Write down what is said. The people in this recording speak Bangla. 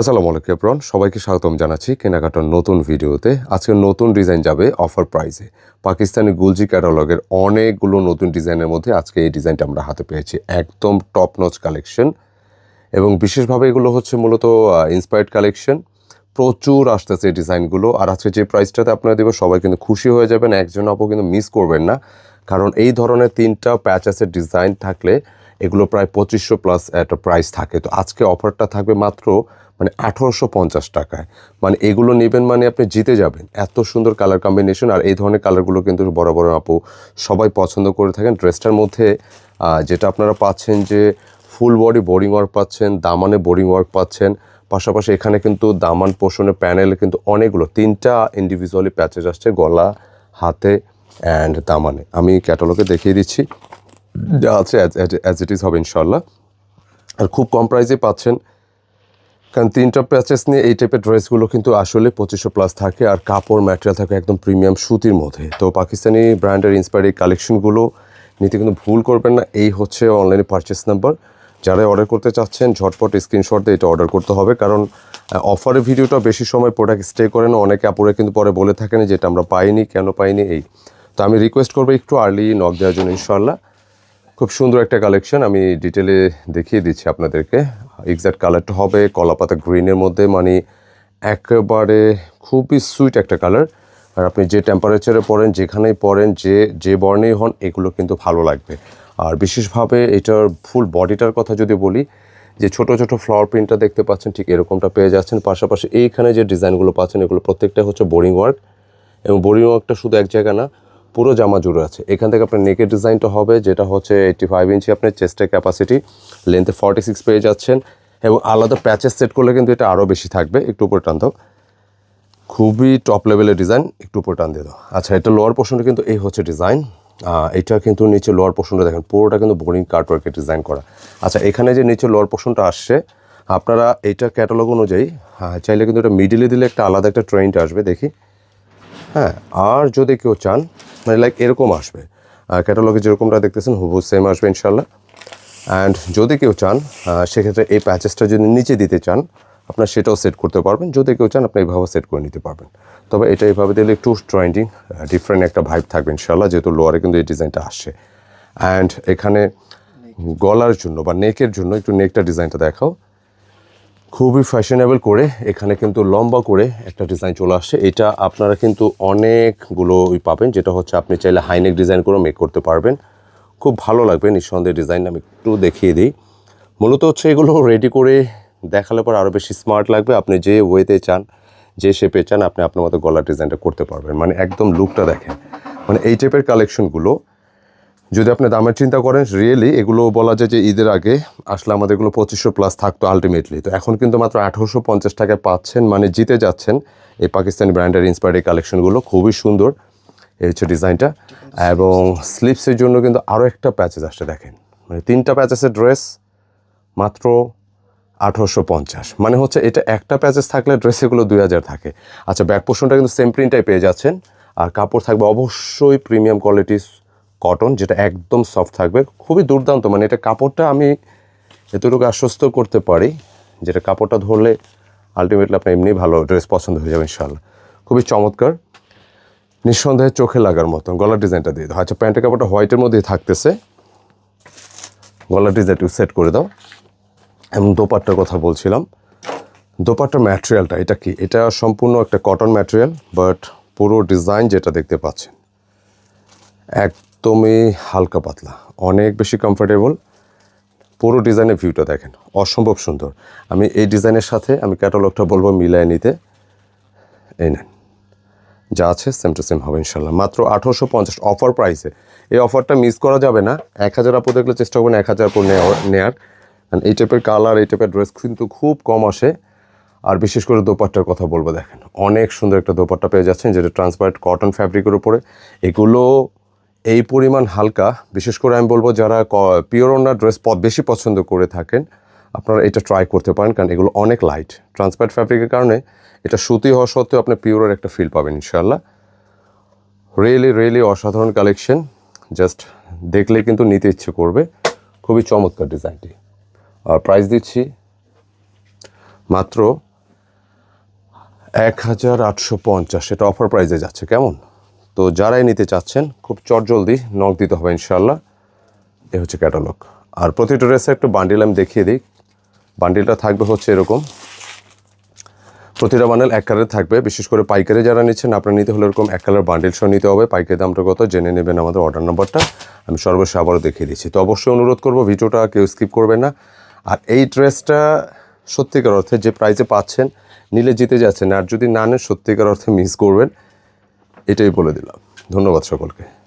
আসসালামু আলাইকুম এপ্রন সবাইকে স্বাগতম জানাচ্ছি কেনাকাটার নতুন ভিডিওতে। আজকে নতুন ডিজাইন যাবে অফার প্রাইসে। পাকিস্তানি গুলজি ক্যাটালগের অনেকগুলো নতুন ডিজাইনের মধ্যে আজকে এই ডিজাইনটা আমরা হাতে পেয়েছি। একদম টপ নচ কালেকশন এবং বিশেষভাবে এগুলো হচ্ছে মূলত ইন্সপায়ার্ড কালেকশন প্রচুর আসতেছে এই ডিজাইনগুলো আর আজকে যে প্রাইসটাতে আপনারা দেবো সবাই কিন্তু খুশি হয়ে যাবেন, একজন আপু কিন্তু মিস করবেন না। কারণ এই ধরনের তিনটা প্যাচেসের ডিজাইন থাকলে এগুলো প্রায় পঁচিশশো প্লাস একটা প্রাইস থাকে। তো আজকে অফারটা থাকবে মাত্র মানে আঠারোশো পঞ্চাশ টাকায়। মানে এগুলো নেবেন মানে আপনি জিতে যাবেন। এত সুন্দর কালার কম্বিনেশন আর এই ধরনের কালারগুলো কিন্তু বড় বড় আপু সবাই পছন্দ করে থাকেন। ড্রেসটার মধ্যে যেটা আপনারা পাচ্ছেন যে ফুল বডি বোরিং ওয়ার্ক পাচ্ছেন, দামানে বোরিং ওয়ার্ক পাচ্ছেন। পাশাপাশি এখানে কিন্তু দামান পোষণের প্যানেলে কিন্তু অনেকগুলো, তিনটা ইন্ডিভিজুয়ালি প্যাচেস আসছে গলা, হাতে অ্যান্ড দামানে। আমি ক্যাটালগে দেখিয়ে দিচ্ছি। যা আছে অ্যাজ ইট ইজ হবে ইনশাল্লাহ আর খুব কম প্রাইসে পাচ্ছেন কারণ তিনটা প্যাচেস নিয়ে এই টাইপের ড্রেসগুলো কিন্তু আসলে পঁচিশশো প্লাস থাকে আর কাপড় ম্যাটেরিয়াল থাকে একদম প্রিমিয়াম সুতির মধ্যে। তো পাকিস্তানি ব্র্যান্ডের ইন্সপায়ার এই কালেকশনগুলো নিতে কিন্তু ভুল করবেন না। এই হচ্ছে অনলাইনে পারচেস নাম্বার যারা অর্ডার করতে চাচ্ছেন, ঝটপট স্ক্রিনশট দিয়ে এটা অর্ডার করতে হবে। কারণ অফারের ভিডিওটা বেশি সময় প্রোডাক্ট স্টে করে না। অনেকে আপুরে কিন্তু পরে বলে থাকেন যে এটা আমরা পাইনি, কেন পাইনি, এই। তো আমি রিকোয়েস্ট করব একটু আর্লি নক দেওয়ার জন্য ইনশাল্লাহ খুব সুন্দর একটা কালেকশন আমি ডিটেলে দেখিয়ে দিচ্ছি আপনাদেরকে। এক্সাক্ট কালারটা হবে, কলাপাতা গ্রিনের মধ্যে মানে একেবারে খুবই সুইট একটা কালার আর আপনি যে টেম্পারেচারে পড়েন, যেখানেই পড়েন, যে যে বর্ণেই হন, এগুলো কিন্তু ভালো লাগবে। আর বিশেষভাবে এটার ফুল বডিটার কথা যদি বলি, যে ছোট ছোট ফ্লাওয়ার প্রিন্টটা দেখতে পাচ্ছেন, ঠিক এরকমটা পেয়ে যাচ্ছেন। পাশাপাশি এইখানে যে ডিজাইনগুলো পাচ্ছেন, এগুলো প্রত্যেকটা হচ্ছে বোরিং ওয়ার্ক এবং বোরিং ওয়ার্কটা শুধু এক জায়গা না পুরো জামা জুড়ে আছে। এখান থেকে আপনার নেকের ডিজাইনটা হবে যেটা হচ্ছে এইটটি ফাইভ ইঞ্চি আপনার চেস্টের ক্যাপাসিটি লেন্থে ফর্টি সিক্স পেয়ে যাচ্ছেন এবং আলাদা প্যাচেস সেট করলে কিন্তু এটা আরও বেশি থাকবে। একটু উপরে টান দাও। খুবই টপ লেভেলের ডিজাইন একটু উপরে টান দিয়ে দাও। আচ্ছা এটা লোয়ার পোর্শনটা কিন্তু এই হচ্ছে ডিজাইন এটা কিন্তু নিচে লোয়ার পোর্শনটা দেখেন পুরোটা কিন্তু বোরিং কার্টওয়ার্কের ডিজাইন করা। আচ্ছা এখানে যে নিচে লোয়ার পোর্শনটা আসছে আপনারা এইটা ক্যাটালগ অনুযায়ী হ্যাঁ, চাইলে কিন্তু এটা মিডিলে দিলে একটা আলাদা একটা ট্রেন্ড আসবে দেখি। হ্যাঁ আর যদি কেউ চান মানে লাইক এরকম আসবে। ক্যাটালগে যেরকমটা দেখতেছেন, হুবহু সেম আসবে ইনশাল্লাহ অ্যান্ড যদি কেউ চান সেক্ষেত্রে এই প্যাচেসটা যদি নিচে দিতে চান, আপনার সেটাও সেট করতে পারবেন। যদি কেউ চান, আপনি এইভাবে সেট করে নিতে পারবেন। তবে এটা এইভাবে দিলে একটু ট্রেন্ডিং ডিফারেন্ট একটা ভাইব থাকবে ইনশাল্লাহ যেহেতু লোয়ারে কিন্তু এই ডিজাইনটা আসছে। অ্যান্ড এখানে গলার জন্য বা নেকের জন্য একটু নেকটা ডিজাইনটা দেখাও। খুবই ফ্যাশনেবল করে এখানে কিন্তু লম্বা করে একটা ডিজাইন চলে আসছে। এটা আপনারা কিন্তু অনেকগুলো পাবেন, যেটা হচ্ছে আপনি চাইলে হাইনেক ডিজাইন করে মেক করতে পারবেন। খুব ভালো লাগবে, নিঃসন্দেহে ডিজাইন আমি একটু দেখিয়ে দিই। মূলত হচ্ছে এগুলো রেডি করে দেখালে পর আরও বেশি স্মার্ট লাগবে। আপনি যে ওয়েতে চান, যে শেপে চান, আপনি আপনার মতো গলার ডিজাইনটা করতে পারবেন। মানে একদম লুকটা দেখেন। মানে এই টাইপের কালেকশনগুলো যদি আপনি দামের চিন্তা করেন রিয়েলি এগুলো বলা যায় যে ঈদের আগে আসলে আমাদের এগুলো পঁচিশশো প্লাস থাকতো আলটিমেটলি তো এখন কিন্তু মাত্র আঠারোশো পঞ্চাশ টাকায় পাচ্ছেন মানে জিতে যাচ্ছেন এই পাকিস্তানি ব্র্যান্ডের ইন্সপায়ার্ড এই কালেকশনগুলো খুবই সুন্দর এই হচ্ছে ডিজাইনটা এবং স্লিপসের জন্য কিন্তু আরও একটা প্যাচেস আসছে, দেখেন। মানে তিনটা প্যাচেসের ড্রেস মাত্র আঠারোশো পঞ্চাশ। মানে হচ্ছে এটা একটা প্যাচেস থাকলে ড্রেস এগুলো দুই হাজার থাকে। আচ্ছা ব্যাক পোর্শনটা কিন্তু সেম প্রিন্টটাই পেয়ে যাচ্ছেন। আর কাপড় থাকবে অবশ্যই প্রিমিয়াম কোয়ালিটির কটন যেটা একদম সফট থাকবে। খুবই দুর্দান্ত মানে এটা কাপড়টা আমি এতটুকু আশ্বস্ত করতে পারি, যেটা কাপড়টা ধরলে আলটিমেটলি আপনার এমনি ভালো ড্রেস পছন্দ হয়ে যাবে ইনশাল্লাহ খুবই চমৎকার। নিঃসন্দেহে চোখে লাগার মতন, গলার ডিজাইনটা দিয়ে দাও। আচ্ছা প্যান্টের কাপড়টা হোয়াইটের মধ্যেই থাকতেছে। গলার ডিজাইনটা সেট করে দাও। এবং দোপাট্টার কথা বলছিলাম। দোপাট্টার ম্যাটেরিয়ালটা এটা কি? এটা সম্পূর্ণ একটা কটন ম্যাটেরিয়াল বাট পুরো ডিজাইন যেটা দেখতে পাচ্ছেন একদমই হালকা পাতলা, অনেক বেশি কমফোর্টেবল পুরো ডিজাইনের ভিউটা দেখেন, অসম্ভব সুন্দর। আমি এই ডিজাইনের সাথে আমি ক্যাটালগটা বলব মিলায় নিতে। এই নেন, যা আছে সেম টু সেম হবে ইনশাল্লাহ মাত্র আঠারোশো পঞ্চাশ অফার প্রাইসে এই অফারটা মিস করা যাবে না। এক হাজার আপু দেখলে চেষ্টা করবেন এক হাজার আপু নেওয়ার কারণ এই টাইপের কালার এই টাইপের ড্রেস কিন্তু খুব কম আসে। আর বিশেষ করে দোপাট্টার কথা বলব দেখেন, অনেক সুন্দর একটা দোপাট্টা পেয়ে যাচ্ছেন, যেটা ট্রান্সপারেন্ট কটন ফ্যাব্রিকের উপরে। এগুলো এই পরিমাণ হালকা, বিশেষ করে আমি বলব যারা পিওর ওনার ড্রেস বেশি পছন্দ করে থাকেন, আপনারা এটা ট্রাই করতে পারেন, কারণ এগুলো অনেক লাইট ট্রান্সপারেন্ট ফ্যাব্রিকের কারণে এটা সুতি হওয়া সত্ত্বেও আপনি পিওরের একটা ফিল পাবেন ইনশাল্লাহ রিয়েলি রিয়েলি অসাধারণ কালেকশন জাস্ট দেখলে কিন্তু নিতে ইচ্ছে করবে। খুবই চমৎকার ডিজাইনটি আর প্রাইস দিচ্ছি মাত্র এক হাজার আটশো পঞ্চাশ। এটা অফার প্রাইসে যাচ্ছে, কেমন? তো যারাই নিতে চাচ্ছেন, খুব চটজলদি নক দিতে হবে ইনশাল্লাহ এ হচ্ছে ক্যাটালগ আর প্রতিটা ড্রেসে একটু বান্ডিল আমি দেখিয়ে দিই। বান্ডিলটা থাকবে হচ্ছে এরকম। প্রতিটা বান্ডেল এক কালারে থাকবে। বিশেষ করে পাইকারি যারা নিচ্ছেন, আপনার নিতে হলে এরকম এক কালার বান্ডেল সহ নিতে হবে। পাইকারি দামটা কত, জেনে নেবেন আমাদের অর্ডার নাম্বারটা আমি সর্বশেষ আবারও দেখিয়ে দিচ্ছি। তো অবশ্যই অনুরোধ করব, ভিডিওটা কেউ স্কিপ করবেন না। আর এই ড্রেসটা সত্যিকার অর্থে যে প্রাইসে পাচ্ছেন, নিলে জিতে যাচ্ছেন। আর যদি না নেন, সত্যিকার অর্থে মিস করবেন। এটাই বলে দিলাম। ধন্যবাদ সকলকে।